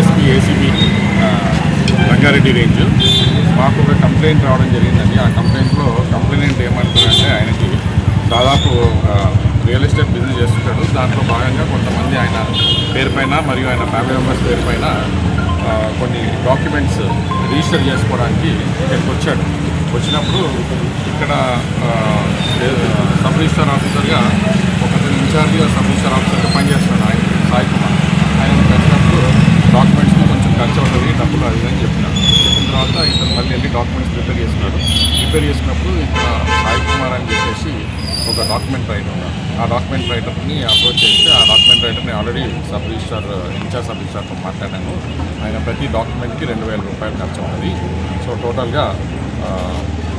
DSP ACB Rangareddy range. మాకు ఒక complaint రావడం జరిగిందండి. ఆ కంప్లైంట్లో కంప్లైంట్ ఏమంటారంటే ఆయనకి దాదాపు రియల్ ఎస్టేట్ బిజినెస్ చేస్తుంటాడు. దాంట్లో భాగంగా కొంతమంది ఆయన పేరుపైన మరియు ఆయన ఫ్యామిలీ మెంబర్స్ పేరు పైన కొన్ని డాక్యుమెంట్స్ రిజిస్టర్ చేసుకోవడానికి ఇక్కడికి వచ్చాడు. వచ్చినప్పుడు ఇక్కడ సబ్ రిజిస్టర్ ఆఫీసర్గా ఒక ఇన్ఛార్జ్గా సబ్ రిజిస్టర్ ఆఫీసర్గా పనిచేస్తున్నాడు. ఆయన సాయి కుమార్ ఆయన కలిసినప్పుడు డాక్యుమెంట్స్కి కొంచెం ఖర్చు అవుతుంది అని చెప్పినాడు చెప్పిన తర్వాత ఇతను మళ్ళీ వెళ్ళి డాక్యుమెంట్స్ ప్రిపేర్ చేస్తున్నాడు. ప్రిపేర్ చేసినప్పుడు ఇక్కడ సాయి కుమార్ అని చెప్పేసి ఒక డాక్యుమెంట్ రైటర్ ఉన్నాడు. ఆ డాక్యుమెంట్ రైటర్ని అప్రోచ్ చేస్తే ఆ document రైటర్ని already sub registrar incharge sub రిజిస్టార్తో మాట్లాడాను. ఆయన ప్రతి డాక్యుమెంట్కి రెండు వేల రూపాయలు ఖర్చు అవుతుంది. సో టోటల్గా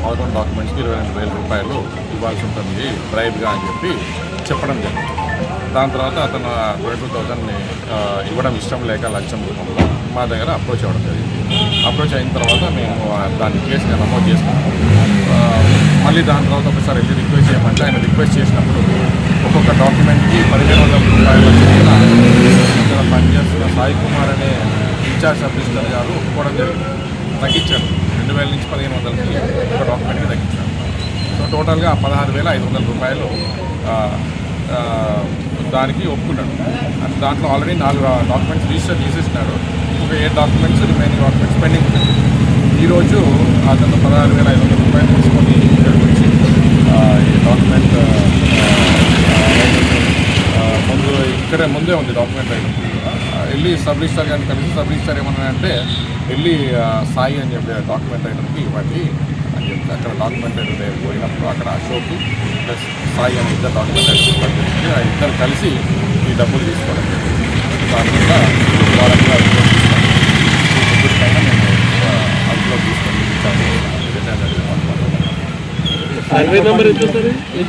పదకొండు డాక్యుమెంట్స్కి ఇరవై రెండు వేల రూపాయలు ఇవ్వాల్సి ఉంటుంది. బ్రైబ్గా అని చెప్పి చెప్పడం జరిగింది. దాని తర్వాత అతను ట్వంటీ టూ థౌజండ్ని ఇవ్వడం ఇష్టం లేక లక్ష్యం రూపంలో మా దగ్గర అప్రోచ్ అవ్వడం జరిగింది. అప్రోచ్ అయిన తర్వాత మేము దాని దాన్ని కేసుగా నమోదు చేసుకున్నాము మళ్ళీ దాని తర్వాత ఒకసారి వెళ్ళి రిక్వెస్ట్ చేయమంటే ఆయన రిక్వెస్ట్ చేసినప్పుడు ఒక్కొక్క డాక్యుమెంట్కి పదిహేను వందల రూపాయలు చొప్పున ఇక్కడ పనిచేస్తున్న సాయి కుమార్ అనే ఇన్ఛార్జ్ సబ్ రిజిస్టర్ గారు ఒప్పుకోవడం జరిగింది. తగ్గించాడు రెండు వేల నుంచి పదిహేను వందలకి ఒక డాక్యుమెంట్కి తగ్గించాడు సో టోటల్గా పదహారు వేల ఐదు వందల రూపాయలు దానికి ఒప్పుకున్నాడు. అండ్ దాంట్లో ఆల్రెడీ నాలుగు డాక్యుమెంట్స్ రిజిస్టర్ చేసేసినాడు ఇంకొక ఏ డాక్యుమెంట్స్ రిమైనింగ్ డాక్యుమెంట్స్ పెండింగ్ ఉన్నాయి. ఈరోజు అతను పదహారు వేల ఐదు వందల రూపాయలు తీసుకొని ఇక్కడికి వచ్చి ఈ డాక్యుమెంట్ ముందు ఇక్కడే ముందే ఉంది డాక్యుమెంట్ ఐటమ్ వెళ్ళి సబ్ రిజిస్టర్ గారిని కలిసి సబ్ రిజిస్టర్ ఏమన్నా అంటే వెళ్ళి సాయి అని చెప్పి డాక్యుమెంట్ ఐటమ్కి ఇవ్వండి. అని చెప్తే అక్కడ డాక్యుమెంటరీ నేను పోయినప్పుడు అక్కడ అశోక్ ప్లస్ సాయి అని ఇద్దరు డాక్యుమెంటరీ ఐటమ్స్ ఆ ఇద్దరు కలిసి ఈ డబ్బులు తీసుకోవడం జరిగింది. దానివల్ల వాళ్ళకి కూడా అదుపులో నేను ఈ తీసుకొని ఇచ్చాము సర్వే